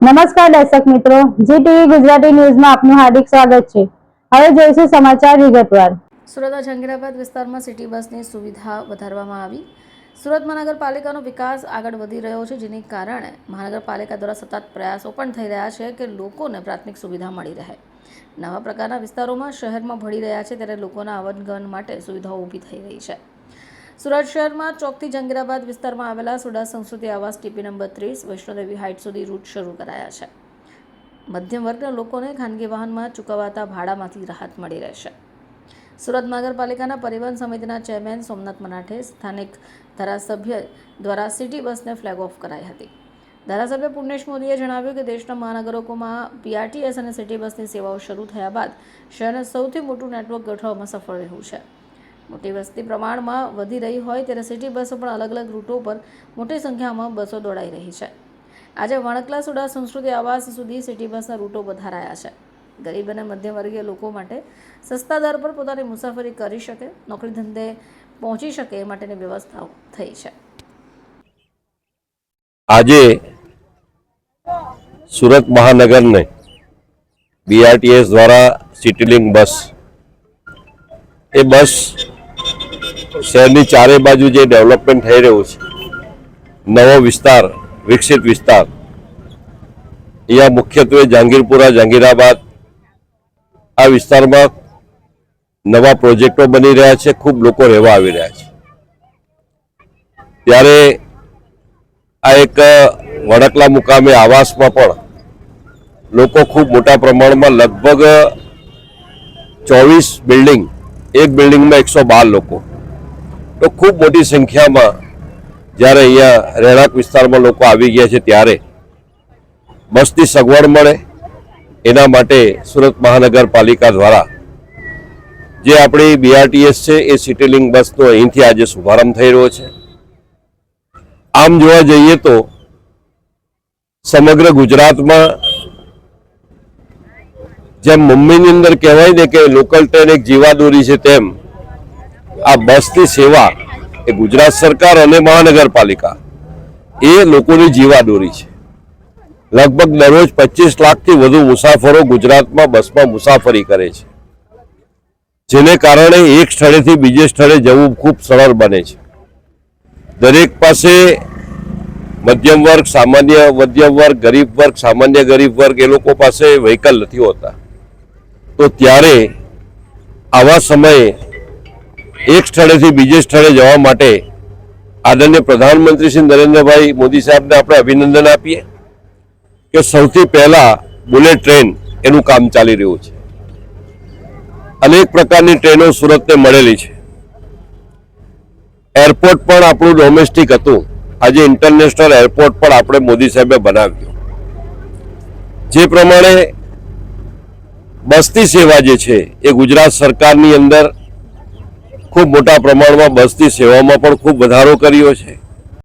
નમસ્કાર દર્શક મિત્રો જી ટીવી ગુજરાતી ન્યૂઝમાં આપનું હાર્દિક સ્વાગત છે. હવે જોઈશું સમાચાર વિગતવાર. સુરત જંગીરાબાદ વિસ્તારમાં સિટી બસની સુવિધા વધારવામાં આવી. સુરત મહાનગરપાલિકાનો વિકાસ આગળ વધી રહ્યો છે, જેને કારણે મહાનગરપાલિકા દ્વારા સતત પ્રયાસો પણ થઈ રહ્યા છે કે લોકોને પ્રાથમિક સુવિધા મળી રહે. નવા પ્રકારના વિસ્તારોમાં શહેરમાં ભળી રહ્યા છે, ત્યારે લોકોના આવનગમન માટે સુવિધાઓ ઊભી થઈ રહી છે. સુરત શહેરમાં ચોકથી જંગીરાબાદ વિસ્તારમાં આવેલા સુડા સંસ્કૃતિ આવાસ ટીપી નંબર ત્રીસ વૈષ્ણોદેવી હાઇટ સુધી રૂટ શરૂ કરાયા છે. મધ્યમ વર્ગના લોકોને ખાનગી વાહનમાં ચૂકવાતા ભાડામાંથી રાહત મળી રહેશે સુરત મહાનગરપાલિકાના પરિવહન સમિતિના ચેરમેન સોમનાથ મનાઠે સ્થાનિક ધારાસભ્ય દ્વારા સિટી બસને ફ્લેગ ઓફ કરાઈ હતી. ધારાસભ્ય પુર્ણેશ મોદીએ જણાવ્યું કે દેશના મહાનગરોમાં પીઆરટીએસ અને સિટી બસની સેવાઓ શરૂ થયા બાદ શહેરને સૌથી મોટું નેટવર્ક ગોઠવવામાં સફળ રહ્યું છે. મોટી વસ્તી પ્રમાણમાં વધી રહી હોય ત્યારે સિટી બસો પણ અલગ અલગ રૂટો પર મોટી સંખ્યામાં બસો દોડાઈ રહી છે. આજે વણકલા સુડા સંસ્કૃતિ આવાસ સુધી સિટી બસના રૂટો વધારાયા છે. ગરીબ અને મધ્યમવર્ગીય લોકો માટે સસ્તા દર પર પોતાની મુસાફરી કરી શકે, નોકરી ધંધે પહોંચી શકે એ માટેની વ્યવસ્થાઓ થઈ છે. આજે સુરત મહાનગરને બીઆરટીએસ દ્વારા સિટીલિંક બસ, એ બસ શહેરની ચારે બાજુ જે ડેવલપમેન્ટ થઈ રહ્યું છે, નવો વિસ્તાર, વિકસિત વિસ્તાર, અહીંયા મુખ્યત્વે જહાંગીરપુરા, જહાંગીરાબાદ, આ વિસ્તારમાં નવા પ્રોજેક્ટો બની રહ્યા છે, ખૂબ લોકો રહેવા આવી રહ્યા છે. ત્યારે આ એક વડકલા મુકામે આવાસમાં પણ લોકો ખૂબ મોટા પ્રમાણમાં લગભગ ચોવીસ બિલ્ડિંગ, એક બિલ્ડિંગમાં એકસો બાર લોકો તો ખૂબ મોટી સંખ્યામાં જ્યારે અહીંયા રહેણાંક વિસ્તારમાં લોકો આવી ગયા છે ત્યારે બસની સગવડ મળે. એના માટે સુરત મહાનગરપાલિકા દ્વારા જે આપણી બીઆરટીએસ છે એ સિટીલિંગ બસનો અહીંથી આજે શુભારંભ થઈ રહ્યો છે. આમ જોવા જઈએ તો સમગ્ર ગુજરાતમાં જેમ મુંબઈની અંદર કહેવાય ને કે લોકલ ટ્રેન એક જીવાદોરી છે તેમ આ બસની સેવા એ ગુજરાત સરકાર અને મહાનગરપાલિકા, એ લોકોની જીવાદોરી છે. લગભગ દરરોજ પચીસ લાખથી વધુ મુસાફરો ગુજરાતમાં બસમાં મુસાફરી કરે છે. જેને કારણે એક સ્થળેથી બીજે સ્થળે જવું ખૂબ સરળ બને છે. દરેક પાસે મધ્યમ વર્ગ, સામાન્ય મધ્યમ વર્ગ, ગરીબ વર્ગ, સામાન્ય ગરીબ વર્ગ એ લોકો પાસે વ્હીકલ નથી હોતા. તો ત્યારે આવા સમયે એક સ્થળેથી બીજે સ્થળે જવા માટે આદરણીય પ્રધાનમંત્રી શ્રી નરેન્દ્રભાઈ મોદી સાહેબને આપણે અભિનંદન આપીએ કે સૌથી પહેલા બુલેટ ટ્રેન એનું કામ ચાલી રહ્યું છે. અનેક પ્રકારની ટ્રેનો સુરતને મળેલી છે. એરપોર્ટ પણ આપણું ડોમેસ્ટિક હતું. આજે ઇન્ટરનેશનલ એરપોર્ટ પણ આપણે મોદી સાહેબે બનાવ્યું. જે પ્રમાણે બસની સેવા જે છે એ ગુજરાત સરકારની અંદર ખૂબ મોટા પ્રમાણમાં બસની સેવામાં પણ ખૂબ વધારો કર્યો છે.